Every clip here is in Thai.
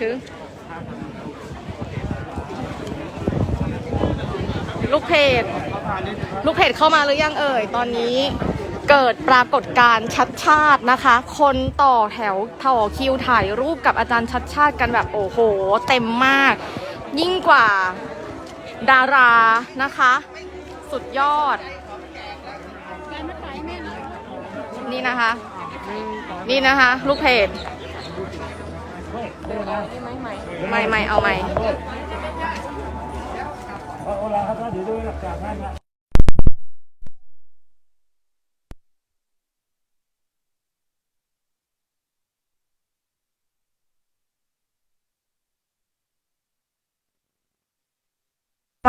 ถือ ลูกเพจลูกเพจเข้ามาหรือยังเอ่ย ตอนนี้เกิดปรากฏการณ์ชัดชาตินะคะ คนต่อแถวต่อคิวถ่ายรูปกับอาจารย์ชัดชาติกันแบบโอ้โห เต็มมาก ยิ่งกว่าดารานะคะ สุดยอด นี่นะคะ นี่นะคะ ลูกเพจ ไม่ไม่เอาไม่เอาละครับเดี๋ยวดูหลักการให้นะ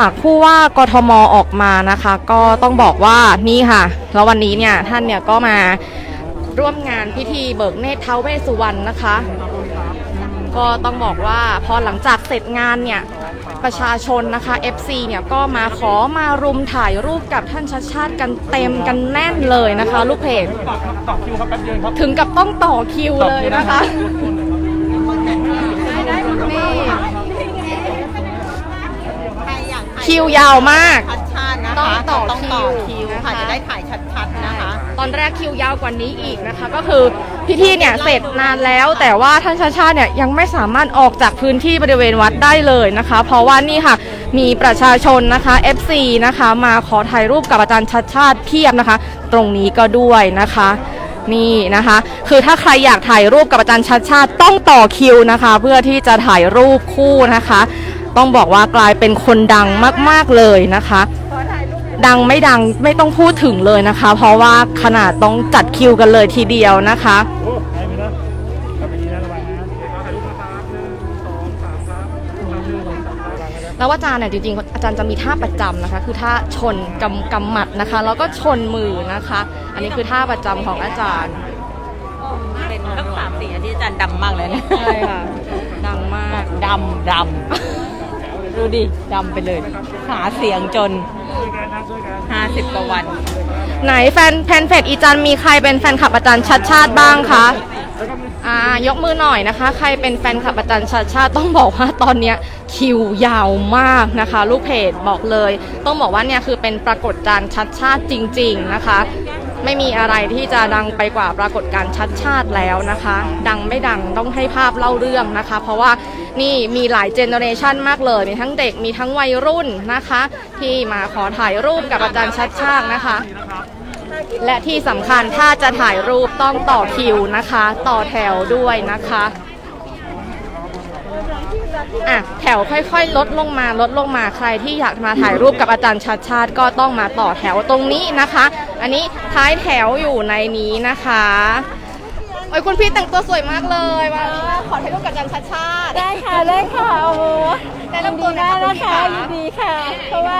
หากผู้ว่ากทมออกมานะคะ ก็ต้องบอกว่านี่ค่ะ แล้ววันนี้เนี่ยท่านเนี่ยก็มาร่วมงานพิธีเบิกเนตรเทวเวสุวรรณนะคะ ก็ต้องบอกว่าพอหลังจากเสร็จงานเนี่ยประชาชนนะคะ FC เนี่ยก็มาขอมารุมถ่ายรูปกับท่านชัดชาติกันเต็มกันแน่นเลยนะคะ ลูกเพจต่อครับต่อคิวครับแป๊บเดียวครับ ถึงกับต้องต่อคิวเลยนะคะนี่ใครอยากถ่ายคิวยาวมาก ชัดชาตินะคะต้องต่อต้องต่อคิคิววนะคะค่ะจะได้ถ่ายชัดๆนะคะ ตอนแรกคิวยาวกว่านี้อีกนะคะ ก็คือพิธีเนี่ยเสร็จนานแล้ว แต่ว่าท่านชาชาเนี่ยยังไม่สามารถออกจากพื้นที่บริเวณวัดได้เลยนะคะ เพราะว่านี่ค่ะมีประชาชนนะคะ FC นะคะ มาขอถ่ายรูปกับอาจารย์ชัดชาติเพียบนะคะ ตรงนี้ก็ด้วยนะคะนี่นะคะ คือถ้าใครอยากถ่ายรูปกับอาจารย์ชัดชาติต้องต่อคิวนะคะ เพื่อที่จะถ่ายรูปคู่นะคะ ต้องบอกว่ากลายเป็นคนดังมาก ๆเลยนะคะ ดังไม่ดังไม่ต้องพูดถึงเลยนะคะ เพราะว่าขนาดต้องจัดคิวกันเลยทีเดียวนะคะโอ้ไปไปนะกลับไปดีนะระวังนะถ่ายรูปนะครับหนึ่งสองสามครับหนึ่งสองสามครับแล้วอาจารย์เนี่ยจริงๆอาจารย์จะมีท่าประจำนะคะ คือท่าชนกำกำหมัดนะคะ แล้วก็ชนมือนะคะ อันนี้คือท่าประจำของอาจารย์เป็นตั้งสามสี่อันที่อาจารย์ดำมากเลยนะใช่ค่ะดังมากดำดำดูดิดำไปเลย หาเสียงจน ช่วยกันนะช่วยกัน50กว่าวัน ไหนแฟนแฟนเพจอีจันมีใครเป็นแฟนคลับอาจารย์ชัดชาติบ้างคะอ่ายกมือหน่อยนะคะ ใครเป็นแฟนคลับอาจารย์ชัดชาติต้องบอกว่าตอนเนี้ยคิวยาวมากนะคะ ลูกเพจบอกเลย ต้องบอกว่าเนี่ยคือเป็นปรากฏการณ์ชัดชาติจริง ๆนะคะ ไม่มีอะไรที่จะดังไปกว่าปรากฏการณ์ชัดชาติแล้วนะคะ ดังไม่ดังต้องให้ภาพเล่าเรื่องนะคะ เพราะว่านี่มีหลายเจเนอเรชันมากเลยมีทั้งเด็กมีทั้งวัยรุ่นนะคะ ที่มาขอถ่ายรูปกับอาจารย์ชัดชาตินะคะ และที่สำคัญถ้าจะถ่ายรูปต้องต่อคิวนะคะ ต่อแถวด้วยนะคะอะแถวค่อยๆ ลดลงมาลดลงมาใครที่อยากมาถ่ายรูปกับอาจารย์ชัดชาติ ก็ต้องมาต่อแถวตรงนี้นะคะ อันนี้ท้ายแถวอยู่ในนี้นะคะโอ้ยคุณพี่แต่งตัวสวยมากเลยมาขอถ่ายรูปกับอาจารย์ชัดชาติได้ค่ะได้ค่ะโอ้โหแนะนำตัวหน่อยยินดีค่ะมากนะคะยินดีค่ะ เพราะว่า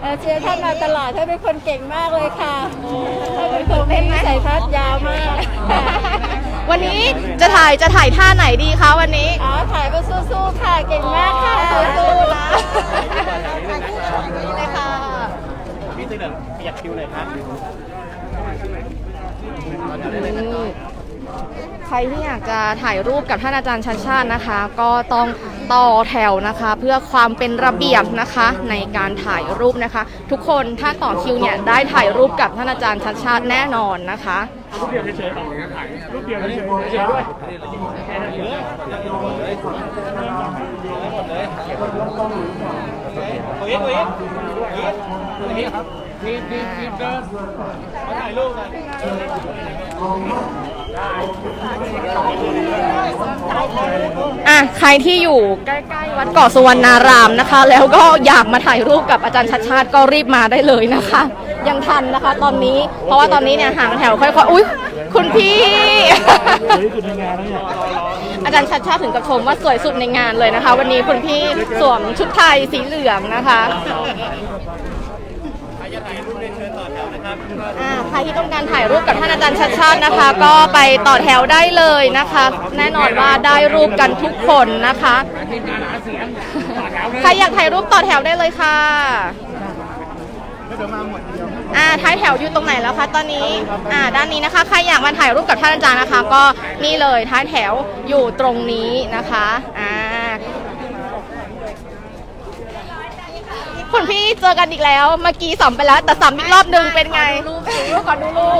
เอ่อเชียร์ท่านมาตลอดท่านเป็นคนเก่งมากเลยค่ะท่านเป็นคนที่วิสัยทัศน์ยาวมากค่ะวันนี้จะถ่ายจะถ่ายท่าไหนดีคะวันนี้อ๋อถ่ายไปสู้ๆค่ะเก่งมากค่ะสู้ๆนะเลยค่ะพี่ ตื้อเหลืองขยับคิวเลยครับใครที่อยากจะถ่ายรูปกับท่านอาจารย์ชัดชาตินะคะ ก็ต้องต่อแถวนะคะ เพื่อความเป็นระเบียบนะคะ ในการถ่ายรูปนะคะ ทุกคนถ้าต่อคิวเนี่ยได้ถ่ายรูปกับท่านอาจารย์ชัดชาติแน่นอนนะคะรูปเดียวเฉยๆรูปเดียวเฉยๆเฉยๆด้ว ยโอ้ยโอ้ยนี่ครับทีมทีมทีมเดินมาถ่ายรูปกันอะใครที่อยู่ใกล้ๆวัดเกาะสุวรรณารามนะคะ แล้วก็อยากมาถ่ายรูปกับอาจารย์ชัดชาติก็รีบมาได้เลยนะคะ ยังทันนะคะ ตอนนี้ เพราะว่าตอนนี้เนี่ยห่างแถวค่อยๆ อุ้ยคุณพี่สวยที่สุดในงานแล้วเนี่ย อาจารย์ชัดชาติถึงกับชมว่าสวยสุดในงานเลยนะคะ วันนี้คุณพี่สวมชุดไทยสีเหลืองนะคะอ่าใครที่ต้องการถ่ายรูปกับท่านอาจารย์ชัดชาตินะคะ ก็ไปต่อแถวได้เลยนะคะ แน่นอนว่าได้รูปกันทุกคนนะคะใครอยากถ่ายรูปต่อแถวได้เลยค่ะ อ่าท้ายแถวอยู่ตรงไหนแล้วคะตอนนี้อ่าด้านนี้นะคะใครอยากมาถ่ายรูปกับท่านอาจารย์นะคะ ก็นี่เลยท้ายแถวอยู่ตรงนี้นะคะอ่าคุณพี่เจอกันอีกแล้วเมื่อกี้สัมไปแล้ว แต่สัมอีกรอบหนึ่งเป็นไงรูปรูปก่อนดูรูป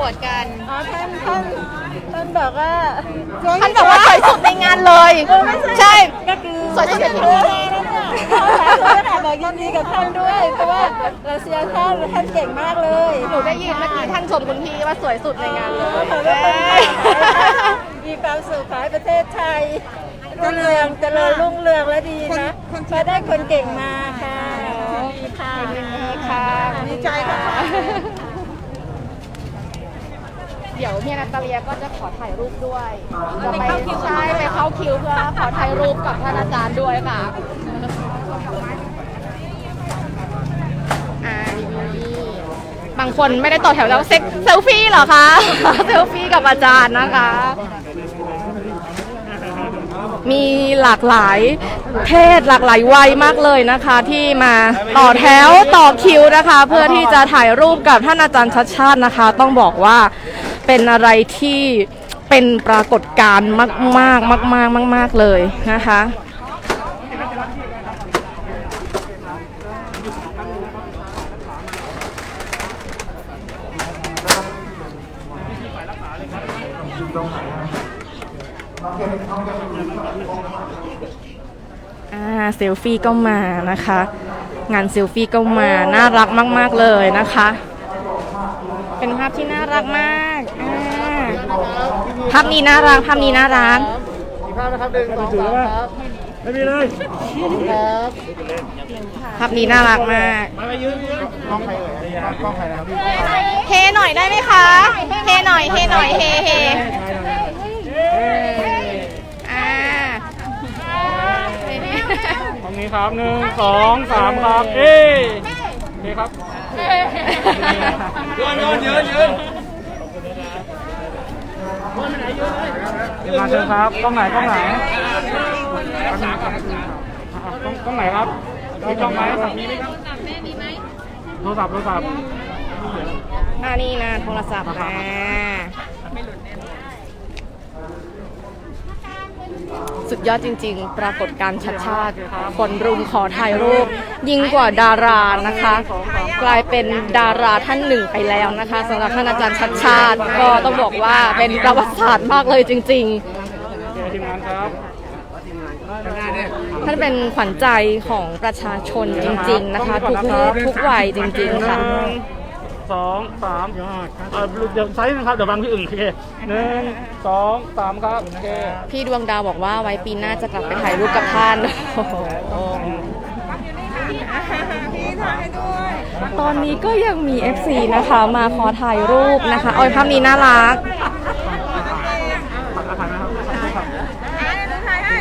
ปวดกันอ๋อท่านท่านท่านบอกว่าท่านบอกว่าสวยสุดในงานเลย ใช่ก็คือสวยสุดในเอปี อแล้วเนี่ยบอกยินดีกับท่านด้วย เพราะว่าเราเชียร์ท่านท่านเก่งมากเลยหนูได้ยินเมื่อกี้ท่านชมคุณพี่ว่าสวยสุดในงานเลยขอบคุณค่ะมีความสุขขอให้ประเทศไทยรุ่งเรืองเจริญรุ่งเรืองและดีนะมาได้คนเก่งมาค่ะดีค่ะค่ะดีใจค่ะ เดี๋ยวเมียนาตาเลียก็จะขอถ่ายรูปด้วยจะไปใช่ไปเข้าคิวเพื่อขอถ่ายรูปกับท่านอาจารย์ด้วยค่ะ บางคนไม่ได้ต่อแถวแล้วเซ็กเซลฟี่เหรอคะ เซลฟี่กับอาจารย์นะคะ มีหลากหลายเพศหลากหลายวัยมากเลยนะคะ ที่มาต่อแถวต่อคิวนะคะ เพื่อที่จะถ่ายรูปกับท่านอาจารย์ชัดชาตินะคะ ต้องบอกว่าเป็นอะไรที่เป็นปรากฏการณ์มาก ๆ มาก ๆ มาก ๆ เลยนะคะ อ่าเซลฟี่ก็มานะคะ งานเซลฟี่ก็มาน่ารักมาก ๆ เลยนะคะ เป็นภาพที่น่ารักมากอ่าภาพนี้น่ารักภาพนี้น่ารักมีภาพนะครับหนึ่งสองสามครับไม่มีเลยครับภาพนี้น่ารักมากมาไปยืนกล้องใครเอ่ยกล้องใครนะครับพี่เฮหน่อยได้ไหมคะเฮหน่อยเฮหน่อยเฮเฮอ่า ตรง นี้ครับหนึ่งสองสามครับเอ้โอเคครับยืนยืนยืนยืนมาเชิญครับกล้องไหนกล้องไหนกล้องกล้องไหนครับมีกล้องไหมมีไหมครับโทรศัพท์โทรศัพท์อ่านี่นะโทรศัพท์นะ สุดยอดจริง ๆ ปรากฏการณ์ชัดชาติคนรุมขอถ่ายรูป ยิ่งกว่าดารานะคะ กลายเป็นดาราท่านหนึ่งไปแล้วนะคะสำหรับท่านอาจารย์ชัดชาติ ก็ต้องบอกว่าเป็นประวัติศาสตร์มากเลยจริงโอเคทีมงานครับข้าเนี่ยๆท่านเป็นขวัญใจของประชาชนจริง ๆ นะคะ ทุกเพศทุกวัยจริง ๆ ค่ะ สองสามเอ่อเดี๋ยวไซส์นะครับ เดี๋ยวบางที่อื่นโอเคหนึ่งสองสามครับ โอเคพี่ดวงดาวบอกว่าไว้ปีหน้าจะกลับไปถ่ายรูปกับท่านตอนนี้ก็ยังมี FC นะคะ มาขอถ่ายรูปนะคะเอาภาพนี้น่ารัก ถ่ายนะครับ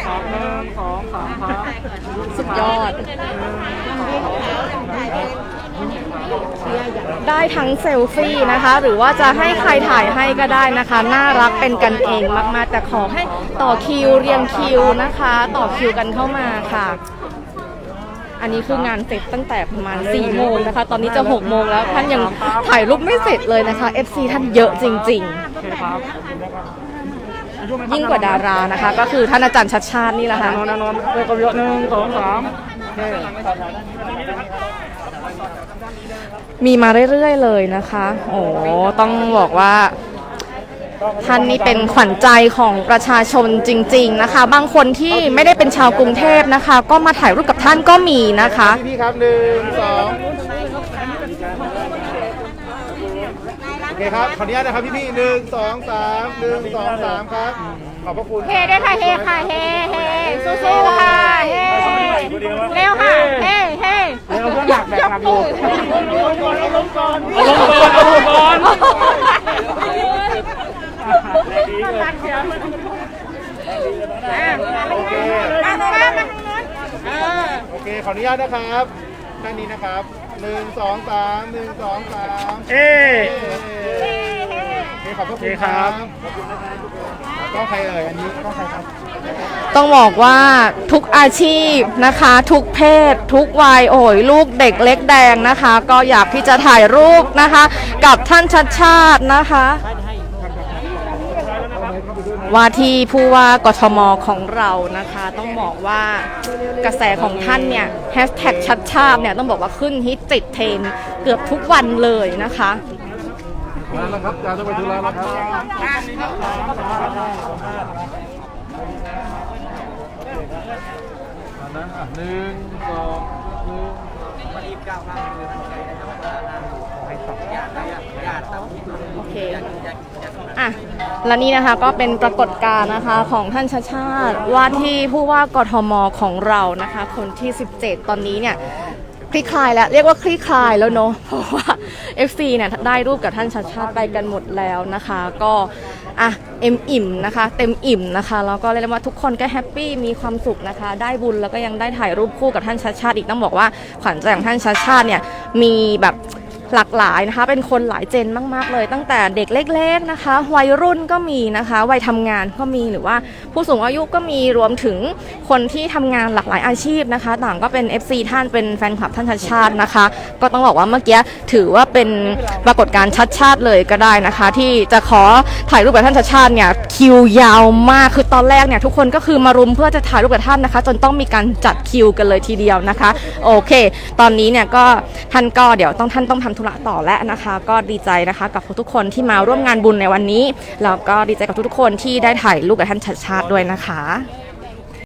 ครับหนึ่งสองสามครับสุดยอด ได้ทั้งเซลฟี่นะคะ หรือว่าจะให้ใครถ่ายให้ก็ได้นะคะ น่ารักเป็นกันเองมากๆ แต่ขอให้ต่อคิวเรียงคิวนะคะ ต่อคิวกันเข้ามาค่ะ อันนี้คืองานเสร็จตั้งแต่ประมาณ4โมงนะคะ ตอนนี้จะ6โมงแล้วท่านยังถ่ายรูปไม่เสร็จเลยนะคะ FC ท่านเยอะจริง ๆ ยิ่งกว่าดารานะคะ ก็คือท่านอาจารย์ชัดชาตินี่แหละค่ะนอนนอนเยกกันเยอะหนึ่งสองสามเมีมาเรื่อยๆเลยนะคะ โอ้ต้องบอกว่าท่านนี่เป็นขวัญใจของประชาชนจริง ๆนะคะ บางคนที่ไม่ได้เป็นชาวกรุงเทพนะคะ ก็มาถ่ายรูปกับท่านก็มีนะคะ พี่ครับหนึ่งสองโอเคครับขออนุญาตนะครับพี่พี่หนึ่งสองสามหนึ่งสองสามครับ ขอบพระคุณเฮด้วยค่ะเฮค่ะเฮเฮสู้ๆค่ะเฮเร็วค่ะเฮเฮเร็วเครื่องหนักแบกหนักอยู่ลงก่อนลงก่อนลงก่อนลงก่อนดีเลยโอเคโอเคขออนุญาตนะครับด้านนี้นะครับหนึ่งสองสามหนึ่งสองสามเอโอเคขอบพระคุณครับ ก็ใครเอ่ยอันนี้ก็ใครครับต้องบอกว่าทุกอาชีพนะคะ ทุกเพศ ทุกวัยโอ้ยลูกเด็กเล็กแดงนะคะ ก็อยากที่จะถ่ายรูปนะคะ กับท่านชัดชาตินะคะ ว่าที่ผู้ว่ากทมของเรานะคะ ต้องบอกว่ากระแสของท่านเนี่ยแฮชแท็กชัดชาติเนี่ยต้องบอกว่าขึ้นฮิตติดเทรนด์เกือบทุกวันเลยนะคะ มาแล้วครับจานต้องไปธุระแล้วครับนะอะหนึ่งสองหนึ่งโอเค อะ และนี่นะคะก็เป็นปรากฏการณ์นะคะของท่านชาชาติว่าที่ผู้ว่ากทมของเรานะคะ คนที่ 17 ตอนนี้เนี่ย ลี่คลายแล้วเรียกว่าคลี่คลายแล้วเนอะเพราะว่า FC เนี่ยได้รูปกับท่านชาชาติไปกันหมดแล้วนะคะ ก็อะเอ็มอิ่มนะคะ เต็มอิ่มนะคะแล้วก็เรียกได้ว่าทุกคนก็แฮปปี้มีความสุขนะคะ ได้บุญแล้วก็ยังได้ถ่ายรูปคู่กับท่านชาชาติอีกต้องบอกว่าขวัญใจของท่านชาชาติเนี่ยมีแบบ หลากหลายนะคะ เป็นคนหลายเจนมากๆเลย ตั้งแต่เด็กเล็กๆนะคะ วัยรุ่นก็มีนะคะ วัยทำงานก็มีหรือว่าผู้สูงอายุก็มีรวมถึงคนที่ทำงานหลากหลายอาชีพนะคะ ต่างก็เป็น FC ท่านเป็นแฟนคลับท่านชัดชาตินะคะ ก็ต้องบอกว่าเมื่อกี้ถือว่าเป็นปรากฏการณ์ชัดชาติเลยก็ได้นะคะ ที่จะขอถ่ายรูปกับท่านชัดชาติเนี่ยคิวยาวมากคือตอนแรกเนี่ยทุกคนก็คือมารุมเพื่อจะถ่ายรูปกับท่านนะคะ จนต้องมีการจัดคิวกันเลยทีเดียวนะคะ โอเค ตอนนี้เนี่ยก็ท่านก็เดี๋ยวต้องท่านต้องทำธุระต่อแล้วนะคะ ก็ดีใจนะคะกับทุกคนที่มาร่วมงานบุญในวันนี้แล้วก็ดีใจกับทุกๆคนที่ได้ถ่ายรูปกับท่านชัดชาติด้วยนะคะ